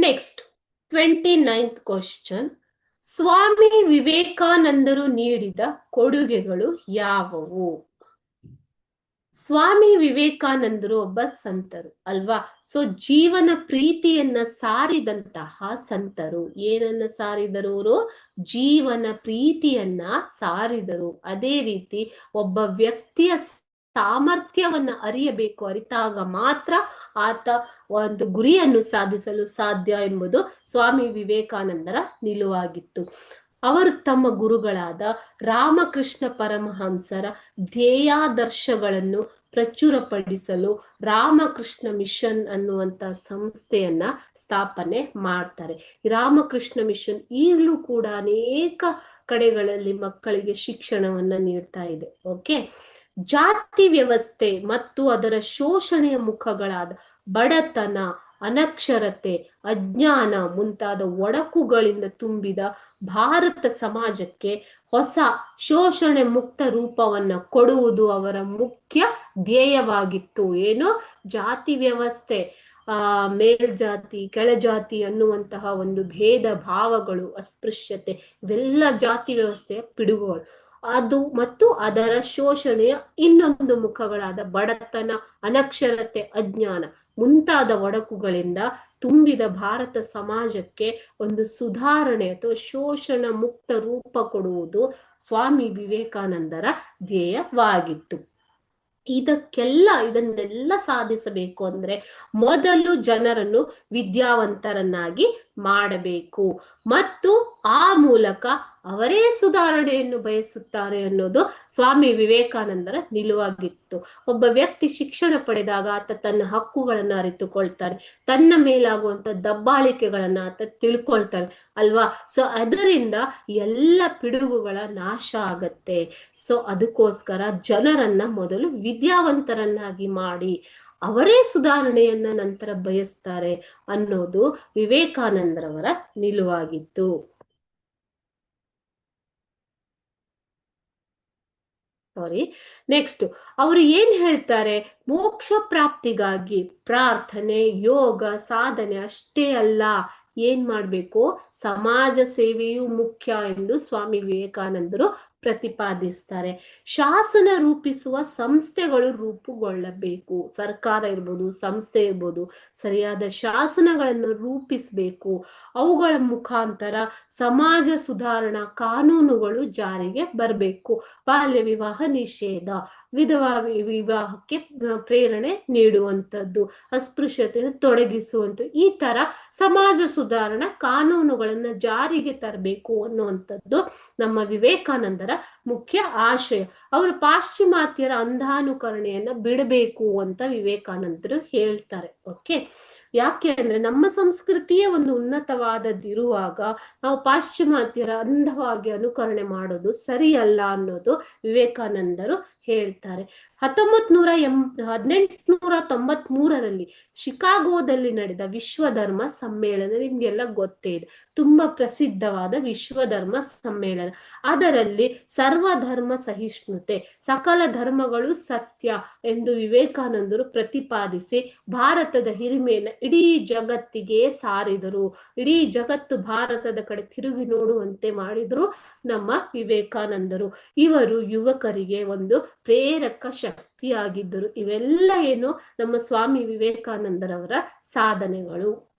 Next twenty ninth question Swami ವಿವೇಕಾನಂದರು ನೀಡಿದ ಕೊಡುಗೆಗಳು ಯಾವುವು? ಸ್ವಾಮಿ ವಿವೇಕಾನಂದರು ಒಬ್ಬ ಸಂತರು ಅಲ್ವಾ? ಸೊ ಜೀವನ ಪ್ರೀತಿಯನ್ನ ಸಾರಿದಂತಹ ಸಂತರು. ಏನನ್ನ ಸಾರಿದರು ಅವರು? ಜೀವನ ಪ್ರೀತಿಯನ್ನ ಸಾರಿದರು. ಅದೇ ರೀತಿ ಒಬ್ಬ ವ್ಯಕ್ತಿಯ ಸಾಮರ್ಥ್ಯವನ್ನ ಅರಿಯಬೇಕು. ಅರಿತಾಗ ಮಾತ್ರ ಆತ ಒಂದು ಗುರಿಯನ್ನು ಸಾಧಿಸಲು ಸಾಧ್ಯ ಎಂಬುದು ಸ್ವಾಮಿ ವಿವೇಕಾನಂದರ ನಿಲುವಾಗಿತ್ತು. ಅವರು ತಮ್ಮ ಗುರುಗಳಾದ ರಾಮಕೃಷ್ಣ ಪರಮಹಂಸರ ಧ್ಯೇಯಾದರ್ಶಗಳನ್ನು ಪ್ರಚುರಪಡಿಸಲು ರಾಮಕೃಷ್ಣ ಮಿಷನ್ ಅನ್ನುವಂತ ಸಂಸ್ಥೆಯನ್ನ ಸ್ಥಾಪನೆ ಮಾಡ್ತಾರೆ. ರಾಮಕೃಷ್ಣ ಮಿಷನ್ ಈಗಲೂ ಕೂಡ ಅನೇಕ ಕಡೆಗಳಲ್ಲಿ ಮಕ್ಕಳಿಗೆ ಶಿಕ್ಷಣವನ್ನ ನೀಡ್ತಾ ಇದೆ. ಓಕೆ ಜಾತಿ ವ್ಯವಸ್ಥೆ ಮತ್ತು ಅದರ ಶೋಷಣೆಯ ಮುಖಗಳಾದ ಬಡತನ, ಅನಕ್ಷರತೆ, ಅಜ್ಞಾನ ಮುಂತಾದ ಒಡಕುಗಳಿಂದ ತುಂಬಿದ ಭಾರತ ಸಮಾಜಕ್ಕೆ ಹೊಸ ಶೋಷಣೆ ಮುಕ್ತ ರೂಪವನ್ನ ಕೊಡುವುದು ಅವರ ಮುಖ್ಯ ಧ್ಯೇಯವಾಗಿತ್ತು. ಏನು? ಜಾತಿ ವ್ಯವಸ್ಥೆ. ಆ, ಮೇಲ್ಜಾತಿ, ಕೆಳಜಾತಿ ಅನ್ನುವಂತಹ ಒಂದು ಭೇದ ಭಾವಗಳು, ಅಸ್ಪೃಶ್ಯತೆ, ಇವೆಲ್ಲ ಜಾತಿ ವ್ಯವಸ್ಥೆಯ ಪಿಡುಗುಗಳು. ಅದು ಮತ್ತು ಅದರ ಶೋಷಣೆಯ ಇನ್ನೊಂದು ಮುಖಗಳಾದ ಬಡತನ, ಅನಕ್ಷರತೆ, ಅಜ್ಞಾನ ಮುಂತಾದ ಒಡಕುಗಳಿಂದ ತುಂಬಿದ ಭಾರತ ಸಮಾಜಕ್ಕೆ ಒಂದು ಸುಧಾರಣೆ ಅಥವಾ ಶೋಷಣ ಮುಕ್ತ ರೂಪ ಕೊಡುವುದು ಸ್ವಾಮಿ ವಿವೇಕಾನಂದರ ಧ್ಯೇಯವಾಗಿತ್ತು. ಇದಕ್ಕೆಲ್ಲ, ಇದನ್ನೆಲ್ಲ ಸಾಧಿಸಬೇಕು ಅಂದ್ರೆ ಮೊದಲು ಜನರನ್ನು ವಿದ್ಯಾವಂತರನ್ನಾಗಿ ಮಾಡಬೇಕು. ಮತ್ತು ಆ ಮೂಲಕ ಅವರೇ ಸುಧಾರಣೆಯನ್ನು ಬಯಸುತ್ತಾರೆ ಅನ್ನೋದು ಸ್ವಾಮಿ ವಿವೇಕಾನಂದರ ನಿಲುವಾಗಿತ್ತು. ಒಬ್ಬ ವ್ಯಕ್ತಿ ಶಿಕ್ಷಣ ಪಡೆದಾಗ ಆತ ತನ್ನ ಹಕ್ಕುಗಳನ್ನು ಅರಿತುಕೊಳ್ತಾನೆ. ತನ್ನ ಮೇಲಾಗುವಂತ ದಬ್ಬಾಳಿಕೆಗಳನ್ನ ಆತ ತಿಳ್ಕೊಳ್ತಾನೆ. ಅಲ್ವಾ? ಸೊ ಅದರಿಂದ ಎಲ್ಲ ಪಿಡುಗುಗಳ ನಾಶ ಆಗತ್ತೆ. ಸೊ ಅದಕ್ಕೋಸ್ಕರ ಜನರನ್ನ ಮೊದಲು ವಿದ್ಯಾವಂತರನ್ನಾಗಿ ಮಾಡಿ ಅವರೇ ಸುಧಾರಣೆಯನ್ನ ನಂತರ ಬಯಸ್ತಾರೆ ಅನ್ನೋದು ವಿವೇಕಾನಂದರವರ ನಿಲುವಾಗಿತ್ತು. ಸಾರಿ ನೆಕ್ಸ್ಟ್ ಅವರು ಏನ್ ಹೇಳ್ತಾರೆ? ಮೋಕ್ಷ ಪ್ರಾಪ್ತಿಗಾಗಿ ಪ್ರಾರ್ಥನೆ, ಯೋಗ, ಸಾಧನೆ ಅಷ್ಟೇ ಅಲ್ಲ. ಏನ್ ಮಾಡ್ಬೇಕು? ಸಮಾಜ ಸೇವೆಯು ಮುಖ್ಯ ಎಂದು ಸ್ವಾಮಿ ವಿವೇಕಾನಂದರು ಪ್ರತಿಪಾದಿಸ್ತಾರೆ. ಶಾಸನ ರೂಪಿಸುವ ಸಂಸ್ಥೆಗಳು ರೂಪುಗೊಳ್ಳಬೇಕು. ಸರ್ಕಾರ ಇರ್ಬೋದು, ಸಂಸ್ಥೆ ಇರ್ಬೋದು, ಸರಿಯಾದ ಶಾಸನಗಳನ್ನು ರೂಪಿಸಬೇಕು. ಅವುಗಳ ಮುಖಾಂತರ ಸಮಾಜ ಸುಧಾರಣಾ ಕಾನೂನುಗಳು ಜಾರಿಗೆ ಬರಬೇಕು. ಬಾಲ್ಯ ವಿವಾಹ ನಿಷೇಧ, ವಿಧವಾ ವಿವಾಹಕ್ಕೆ ಪ್ರೇರಣೆ ನೀಡುವಂಥದ್ದು, ಅಸ್ಪೃಶ್ಯತೆಯನ್ನು ತೊಡಗಿಸುವಂಥ ಈ ತರ ಸಮಾಜ ಸುಧಾರಣಾ ಕಾನೂನುಗಳನ್ನ ಜಾರಿಗೆ ತರಬೇಕು ಅನ್ನುವಂಥದ್ದು ನಮ್ಮ ವಿವೇಕಾನಂದರ etc ಮುಖ್ಯ ಆಶಯ. ಅವರು ಪಾಶ್ಚಿಮಾತ್ಯರ ಅಂಧಾನುಕರಣೆಯನ್ನ ಬಿಡಬೇಕು ಅಂತ ವಿವೇಕಾನಂದರು ಹೇಳ್ತಾರೆ. ಓಕೆ? ಯಾಕೆ ಅಂದ್ರೆ ನಮ್ಮ ಸಂಸ್ಕೃತಿಯೇ ಒಂದು ಉನ್ನತವಾದದ್ದಿರುವಾಗ ನಾವು ಪಾಶ್ಚಿಮಾತ್ಯರ ಅಂಧವಾಗಿ ಅನುಕರಣೆ ಮಾಡೋದು ಸರಿಯಲ್ಲ ಅನ್ನೋದು ವಿವೇಕಾನಂದರು ಹೇಳ್ತಾರೆ. ಹತ್ತೊಂಬತ್ ನೂರ ಎಂ, ಹದಿನೆಂಟುನೂರ ತೊಂಬತ್ ಮೂರರಲ್ಲಿ ಶಿಕಾಗೋದಲ್ಲಿ ನಡೆದ ವಿಶ್ವಧರ್ಮ ಸಮ್ಮೇಳನ ನಿಮ್ಗೆಲ್ಲ ಗೊತ್ತೇ ಇದೆ. ತುಂಬಾ ಪ್ರಸಿದ್ಧವಾದ ವಿಶ್ವಧರ್ಮ ಸಮ್ಮೇಳನ. ಅದರಲ್ಲಿ ಸರ್ವಧರ್ಮ ಸಹಿಷ್ಣುತೆ, ಸಕಲ ಧರ್ಮಗಳು ಸತ್ಯ ಎಂದು ವಿವೇಕಾನಂದರು ಪ್ರತಿಪಾದಿಸಿ ಭಾರತದ ಹಿರಿಮೆಯನ್ನು ಇಡೀ ಜಗತ್ತಿಗೆ ಸಾರಿದರು. ಇಡೀ ಜಗತ್ತು ಭಾರತದ ಕಡೆ ತಿರುಗಿ ನೋಡುವಂತೆ ಮಾಡಿದ್ರು ನಮ್ಮ ವಿವೇಕಾನಂದರು. ಇವರು ಯುವಕರಿಗೆ ಒಂದು ಪ್ರೇರಕ ಶಕ್ತಿಯಾಗಿದ್ದರು. ಇವೆಲ್ಲ ಏನು ನಮ್ಮ ಸ್ವಾಮಿ ವಿವೇಕಾನಂದರವರ ಸಾಧನೆಗಳು.